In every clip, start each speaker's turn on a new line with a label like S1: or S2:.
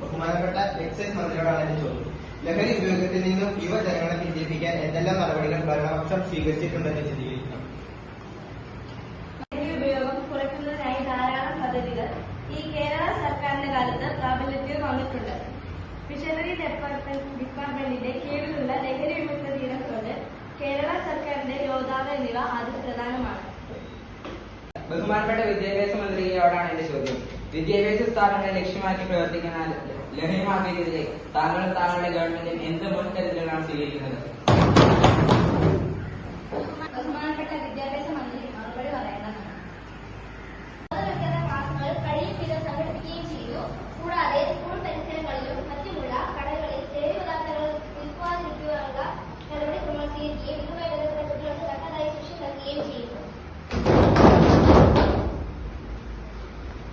S1: ബഹുമാനപ്പെട്ട എക്സൈസ് മന്ത്രിയോടാണ് എന്റെ ചോദ്യം.
S2: ലഹരി ഉപയോഗത്തിൽ നിന്നും യുവജനങ്ങളെ പിന്തിരിപ്പിക്കാൻ എന്തെല്ലാം നടപടികൾ ഭരണപക്ഷം സ്വീകരിച്ചിട്ടുണ്ടെന്ന് ചിന്തിക്കണം ധാരാളം പദ്ധതികൾ ഈ കേരള സർക്കാരിന്റെ പ്രാബല്യത്തിൽ വന്നിട്ടുണ്ട്. കൊണ്ട് കേരള സർക്കാരിന്റെ
S3: ബഹുമാനപ്പെട്ട വിദ്യാഭ്യാസ മന്ത്രിയോടാണ് എന്റെ ചോദ്യം. വിദ്യാഭ്യാസ സ്ഥാപനങ്ങളെ ലക്ഷ്യമാക്കി പ്രവർത്തിക്കുന്ന ലഹരി താങ്കൾ താങ്കളും താങ്കളുടെ ഗവൺമെന്റും എന്ത് മുൻകരുതലുകളാണ് സ്വീകരിക്കുന്നത്?
S2: ബഹുമാനപ്പെട്ട വിദ്യാഭ്യാസ മന്ത്രി മറുപടി പറയേണ്ടതാണ് ബോധവൽക്കരണ ക്ലാസുകൾ കഴിയും വിധം സംഘടിപ്പിക്കുകയും ചെയ്തു കൂടാതെ സ്കൂൾ പരിസരങ്ങളിലും മറ്റുമുള്ള കടകളിൽ ലഹരി പദാർത്ഥങ്ങൾ വിൽക്കുവാതിരിക്കുവാനുള്ള നടപടിക്രമങ്ങൾ സ്വീകരിക്കുകയും ഇതുമായി ബന്ധപ്പെട്ട കുട്ടികൾക്ക് തക്കതായ ശിക്ഷ നൽകുകയും ചെയ്യുന്നു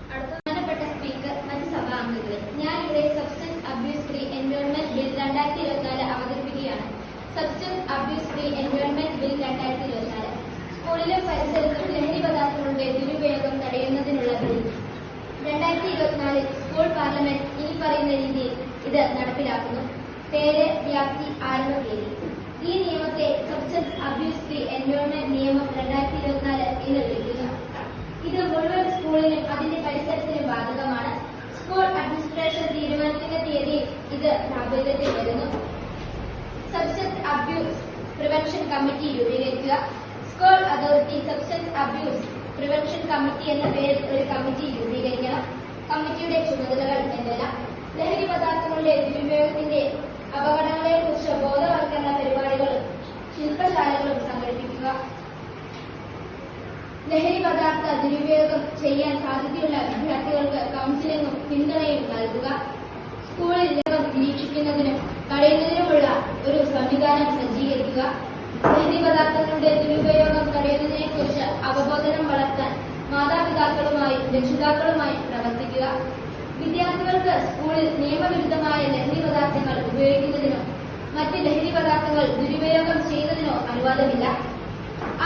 S2: അടുത്ത ബഹുമാനപ്പെട്ട സ്പീക്കർ മറ്റ് സഭാംഗങ്ങളെ ഞാൻ ഇവിടെ substance abuse free environment bill രണ്ടായിരത്തി ഇരുപത്തിനാല് അവതരിപ്പിക്കുകയാണ് substance abuse free environment bill രണ്ടായിരത്തി ഇരുപത്തിനാല് സ്കൂളിലും പരിസരത്തും ലഹരി പദാർത്ഥങ്ങളുടെ ദുരുപയോഗം തടയുന്നതിനുള്ള ബിൽ രണ്ടായിരത്തി ഇരുപത്തിനാലിൽ സ്കൂൾ പാർലമെന്റ് ഇനി പറയുന്ന രീതിയിൽ ഇത് നടപ്പിലാക്കുന്നു പേര് വ്യാപ്തി ആരംഭ ഈ നിയമത്തെ സബ്സ്റ്റൻസ് അബ്യൂസ് ഫ്രീ എൻവയോൺമെന്റ് നിയമം രണ്ടായിരത്തി ഇരുപത്തിനാല് എന്ന് വിളിക്കുന്നു. ഇത് മുഴുവൻ സ്കൂളിനും അതിന്റെ പരിസരത്തിനും ബാധകമാണ്. സ്കൂൾ അഡ്മിനിസ്ട്രേഷൻ തീരുമാനിക്കുന്ന തീയതി ഇത് പ്രാബല്യത്തിൽ വരുന്നു. Substance abuse prevention committee രൂപീകരിക്കുക. School authority substance abuse prevention committee എന്ന പേരിൽ ഒരു കമ്മിറ്റി രൂപീകരിക്കണം. കമ്മിറ്റിയുടെ ചുമതലകൾ എന്തെല്ലാം? ലഹരി പദാർത്ഥങ്ങളുടെ ദുരുപയോഗത്തിന്റെ അപകടങ്ങളെ കുറിച്ച് ബോധവൽക്കരണ പരിപാടികളും ശില്പശാലകളും സംഘടിപ്പിക്കുക. ലഹരി പദാർത്ഥ ദുരുപയോഗം ചെയ്യാൻ സാധ്യതയുള്ള വിദ്യാർത്ഥികൾക്ക് കൗൺസിലിംഗും പിന്തുണയും നൽകുക. സ്കൂളിൽ രോഗം നിരീക്ഷിക്കുന്നതിനും തടയുന്നതിനുമുള്ള ഒരു സംവിധാനം സജ്ജീകരിക്കുക. ലഹരി പദാർത്ഥങ്ങളുടെ ദുരുപയോഗം തടയുന്നതിനെ കുറിച്ച് അവബോധനം വളർത്താൻ മാതാപിതാക്കളുമായും രക്ഷിതാക്കളുമായും പ്രവർത്തിക്കുക. വിദ്യാർത്ഥികൾക്ക് സ്കൂളിൽ നിയമവിരുദ്ധമായ ലഹരി പദാർത്ഥങ്ങൾ ഉപയോഗിക്കുന്നതിനോ മറ്റ് ലഹരി പദാർത്ഥങ്ങൾ ദുരുപയോഗം ചെയ്യുന്നതിനോ അനുവാദമില്ല.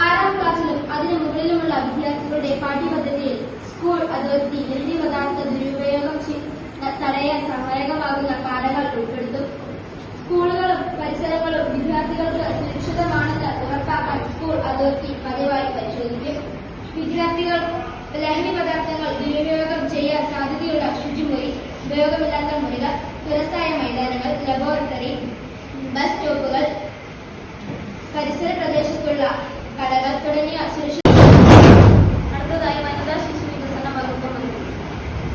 S2: ആറാം ക്ലാസ്സിലും അതിനു മുകളിലുമുള്ള വിദ്യാർത്ഥികളുടെ പാഠ്യപദ്ധതിയിൽ സ്കൂൾ അതോറിറ്റി ലഹരി പദാർത്ഥ ദുരുപയോഗം തടയാൻ സഹായകമാകുന്ന പാഠങ്ങൾ ഉൾപ്പെടുത്തും. സ്കൂളുകളും പരിസരങ്ങളും വിദ്യാർത്ഥികൾക്ക് സുരക്ഷിതമാണെന്ന് ഉറപ്പാക്കാൻ സ്കൂൾ അതോറിറ്റി പതിവായി പരിശോധിക്കും. വിദ്യാർത്ഥികൾ ലഹരി പദാർത്ഥങ്ങൾ ദുരുപയോഗം ചെയ്യാൻ സാധ്യതയുള്ള ശുചിമുറി ഉപയോഗമില്ലാത്ത മുറികൾ തുറസായ മൈതാനങ്ങൾ ലബോറട്ടറി ബസ് സ്റ്റോപ്പുകൾ പരിസര പ്രദേശത്തുള്ള കടകൾ തുടങ്ങിയ സുരക്ഷിത അടുത്തതായി വനിതാ ശിശു വികസന വകുപ്പ് മന്ത്രി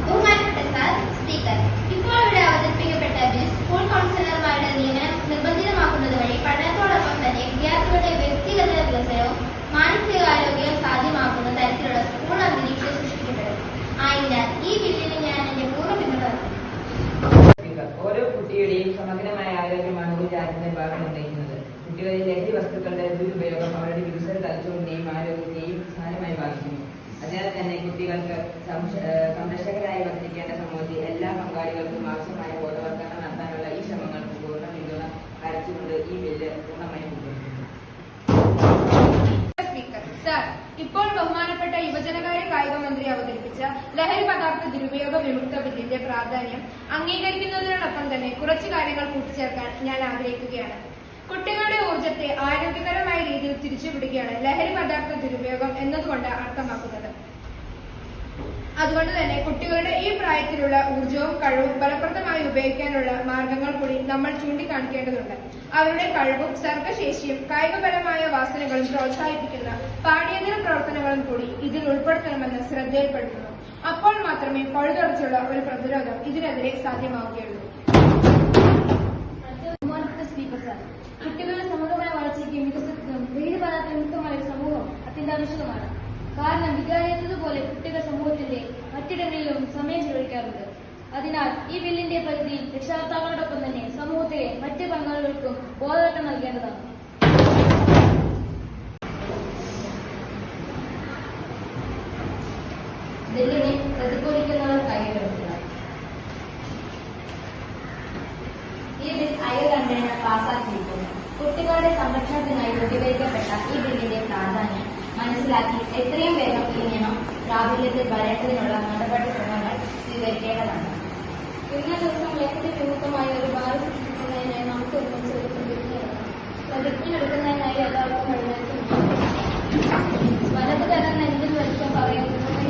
S2: ബഹുമാനപ്പെട്ട സാർ സ്പീക്കർ ഇപ്പോൾ ഇവിടെ അവതരിപ്പിക്കപ്പെട്ട ബിൽ സ്കൂൾ കൗൺസിലർമാരുടെ നിയമനം നിർബന്ധിതമാക്കുന്നത് വഴി പഠനത്തോടൊപ്പം തന്നെ വിദ്യാർത്ഥികളുടെ വ്യക്തിഗത വികസനവും മാനസികാരോഗ്യവും സാധ്യമാക്കുന്ന തരത്തിലുള്ള സ്കൂൾ അന്തരീക്ഷം സൃഷ്ടിക്കപ്പെടും ആയതിനാൽ ഈ ബില്ലിന് ഞാൻ എന്റെ പൂർണ പിന്തുണ നൽകുന്നു.
S3: സ്പീക്കർ, ഓരോ കുട്ടിയുടെയും സമഗ്രമായ ആരോഗ്യമാണ് ഒരു രാജ്യത്തിന്റെ ഭാഗം നിർണയിക്കുന്നത് കുട്ടികളിൽ ലഹരി വസ്തുക്കളുടെ ദുരുപയോഗം അവരുടെ വികസന തലച്ചോറിന്റെയും ആരോഗ്യത്തെയും സാരമായി ബാധിക്കുന്നു. അതിനാൽ തന്നെ കുട്ടികൾക്ക് സംരക്ഷകരായി വർദ്ധിക്കേണ്ട സമൂഹത്തിൽ എല്ലാ പങ്കാളികൾക്കും ആവശ്യമായ ബോധവൽക്കരണം നടത്താനുള്ള ഈ ശ്രമങ്ങൾക്ക് പൂർണ പിന്തുണ അരച്ചുകൊണ്ട് ഈ ബില്ല്
S4: പൂർണമായി ഇപ്പോൾ ബഹുമാനപ്പെട്ട യുവജനകാര്യ കായിക മന്ത്രി അവതരിപ്പിച്ച ലഹരി പദാർത്ഥ ദുരുപയോഗ വിമുക്ത ബില്ലിന്റെ പ്രാധാന്യം അംഗീകരിക്കുന്നതിനോടൊപ്പം തന്നെ കുറച്ച് കാര്യങ്ങൾ കൂട്ടിച്ചേർക്കാൻ ഞാൻ ആഗ്രഹിക്കുകയാണ്. കുട്ടികളുടെ ഊർജത്തെ ആരോഗ്യകരമായ രീതിയിൽ തിരിച്ചുപിടിക്കുകയാണ് ലഹരി പദാർത്ഥ ദുരുപയോഗം എന്നതുകൊണ്ട് അർത്ഥമാക്കുന്നത്. അതുകൊണ്ട് തന്നെ കുട്ടികളുടെ ഈ പ്രായത്തിലുള്ള ഊർജവും കഴിവും ഫലപ്രദമായി ഉപയോഗിക്കാനുള്ള മാർഗങ്ങൾ കൂടി നമ്മൾ ചൂണ്ടിക്കാണിക്കേണ്ടതുണ്ട്. അവരുടെ കഴിവും സർഗശേഷിയും കായികപരമായ വാസനകളും പ്രോത്സാഹിപ്പിക്കുന്ന പാഠ്യേതര പ്രവർത്തനങ്ങളും കൂടി ഇതിൽ ഉൾപ്പെടുത്തണമെന്ന് ശ്രദ്ധയിൽപ്പെടുത്തുന്നു അപ്പോൾ മാത്രമേ പഴുതടച്ചുള്ള ഒരു പ്രതിരോധം ഇതിനെതിരെ സാധ്യമാവുകയുള്ളൂ.
S2: കുട്ടികളുടെ സമഗ്രമായ വളർച്ചയ്ക്കും വികസനത്തിനും ലഹരി പദാർത്ഥ വിമുക്തമായ ഒരു സമൂഹം അത്യന്താപേക്ഷിതമാണ്. കാരണം വിദ്യാലയത്തിലുപോലെ കുട്ടികൾ സമൂഹത്തിന്റെ മറ്റിടങ്ങളിലും സമയം ചെലവഴിക്കാറുണ്ട്. അതിനാൽ ഈ ബില്ലിന്റെ പരിധിയിൽ രക്ഷകർത്താക്കളോടൊപ്പം തന്നെ സമൂഹത്തിലെ മറ്റ് പങ്കാളികൾക്കും ബോധവൽക്കരണം നൽകേണ്ടതാണ്. ബില്ലിനെ പ്രതികൂലിക്കുന്നവർ കൈയ്യെടുക്കുക ഈ ബിൽ ഐകകണ്ഠേന പാസാക്കിയിരിക്കുന്നു. കുട്ടികളുടെ സംരക്ഷണത്തിനായി രൂപീകരിക്കപ്പെട്ട ഈ ബില്ലിന്റെ പ്രാധാന്യം മനസ്സിലാക്കി എത്രയും വേഗം ഈ നിയമം പ്രാബല്യത്തിൽ വരേണ്ടതിനുള്ള നടപടിക്രമങ്ങൾ സ്വീകരിക്കേണ്ടതാണ്. ഇന്ന ദിവസം ലഹരി വിമുക്തമായ ഒരു ഭാരത് സൃഷ്ടിക്കുന്നതിനായി നമുക്ക് ഒരുമിച്ച് ഒരു പ്രതിജ്ഞയെടുക്കാം പ്രതിജ്ഞയെടുക്കുന്നതിനായി എല്ലാവർക്കും എഴുന്നേൽക്കും വലതുകരം നെഞ്ചിൽ വലിച്ച പറയുന്നത്